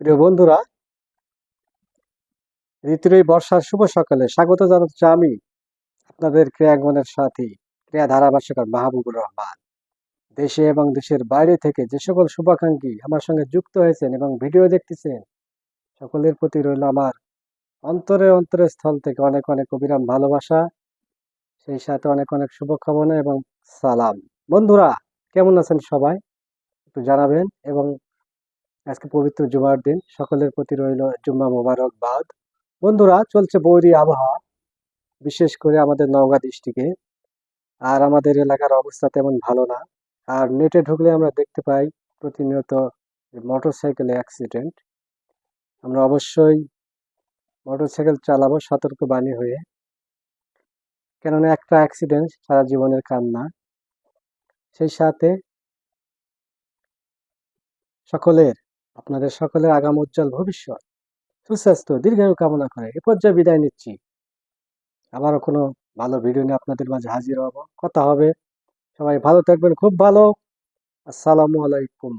প্রিয় বন্ধুরা, ঋতুর এই বর্ষার শুভ সকালে স্বাগত জানাচ্ছি আমি আপনাদের ক্রিয়াঙ্গনের সাথী ক্রিয়া ধারাভাষ্যকার মাহবুবুর রহমান। দেশে এবং দেশের বাইরে থেকে যে সকল শুভাকাঙ্ক্ষী আমার সঙ্গে যুক্ত হয়েছেন এবং ভিডিও দেখতেছেন, সকলের প্রতি রইল আমার অন্তরে অন্তরের স্থল থেকে অনেক অনেক অবিরাম ভালোবাসা, সেই সাথে অনেক অনেক শুভকামনা এবং সালাম। বন্ধুরা, কেমন আছেন সবাই? একটু জানাবেন এবং আজকে পবিত্র জুমার দিন। সকলের প্রতি রইল জুম্মা মোবারক বাদ বন্ধুরা, চলছে বৈরী আবহাওয়া, বিশেষ করে আমাদের নওগাঁ ডিস্ট্রিক্টে। আর আমাদের এলাকার অবস্থা তেমন ভালো না। আর নেটে ঢুকলে আমরা দেখতে পাই প্রতিনিয়ত মোটর সাইকেলে অ্যাক্সিডেন্ট আমরা অবশ্যই মোটর সাইকেল চালাবো সতর্ক বাণী হয়ে। কেননা একটা অ্যাক্সিডেন্ট সারা জীবনের কান্না। সেই সাথে সকলের আপনাদের সকলের আগাম উজ্জ্বল ভবিষ্যৎ। সুস্বাস্থ্য, দীর্ঘায়ু কামনা করে এ পর্যায়ে বিদায় নিচ্ছি। আবারও কোনো ভালো ভিডিও নিয়ে আপনাদের মাঝে হাজির হব। কথা হবে। সবাই ভালো থাকবেন, খুব ভালো। আসসালামু আলাইকুম।